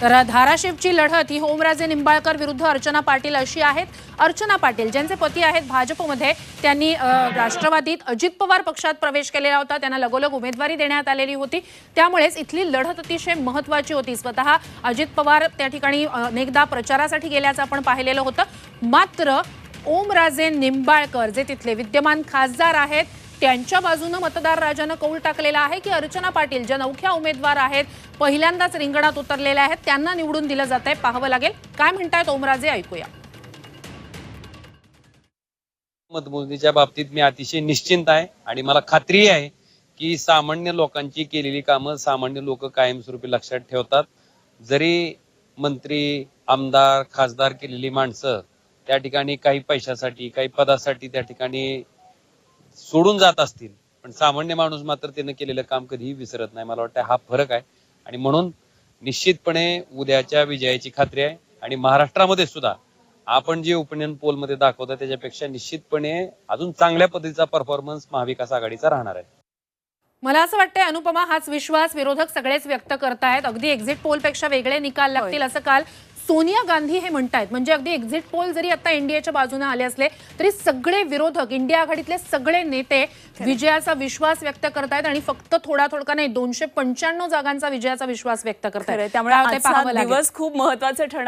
तर धाराशिवची लढत ही ओमराजे निंबाळकर विरुद्ध अर्चना पाटील अशी आहेत. अर्चना पाटील ज्यांचे पती आहेत भाजपमध्ये त्यांनी राष्ट्रवादीत अजित पवार पक्षात प्रवेश केलेला होता. त्यांना लगोलग उमेदवारी देण्यात आलेली होती. त्यामुळेच इथली लढत अतिशय महत्वाची होती. स्वतः अजित पवार त्या ठिकाणी अनेकदा प्रचारासाठी गेल्याचं आपण पाहिलेलं होतं. मात्र ओमराजे निंबाळकर जे तिथले विद्यमान खासदार आहेत त्यांच्या बाजूनं मतदार राजानं कौल टाकलेला आहे की अर्चना पाटील ज्या नवख्या उमेदवार आहेत पहिल्यांदाच रिंगणात उतरलेल्या आहेत त्यांना निवडून दिलं जात आहे पाहावं लागेल. काय म्हणतायत ओमराजे ऐकूया. मतमोजणीच्या बाबतीत मी अतिशय निश्चिंत आहे आणि मला खात्री आहे की सामान्य लोकांची केलेली कामं सामान्य लोक कायमस्वरूपी लक्षात ठेवतात. जरी मंत्री आमदार खासदार केलेली माणसं त्या ठिकाणी काही पैशासाठी काही पदासाठी त्या ठिकाणी सोडून जात असतील पण सामान्य माणूस मात्र त्यानं केलेलं काम कधीही विसरत नाही. मला वाटतं हा फरक आहे. आणि म्हणून निश्चितपणे उद्याच्या विजयाची खात्री आहे. आणि महाराष्ट्रामध्ये सुद्धा आपण जे ओपिनियन पोलमध्ये दाखवतो त्याच्यापेक्षा निश्चितपणे अजून चांगल्या पद्धतीचा परफॉर्मन्स महाविकास आघाडीचा राहणार आहे. मला असं वाटतंय अनुपमा हाच विश्वास विरोधक सगळेच व्यक्त करतायत. अगदी एक्झिट पोलपेक्षा वेगळे निकाल लागतील असं काल सोनिया गांधी हे म्हणतायत म्हणजे अगदी एक्झिट पोल जरी आता एनडीएच्या बाजूने आले असले तरी सगळे विरोधक इंडिया आघाडीतले सगळे नेते विजयाचा विश्वास व्यक्त करतायत आणि फक्त थोडा थोडका नाही दोनशे पंच्याण्णव जागांचा विजयाचा विश्वास व्यक्त. करतायत त्यामुळे. दिवस खूप महत्त्वाचा ठरणार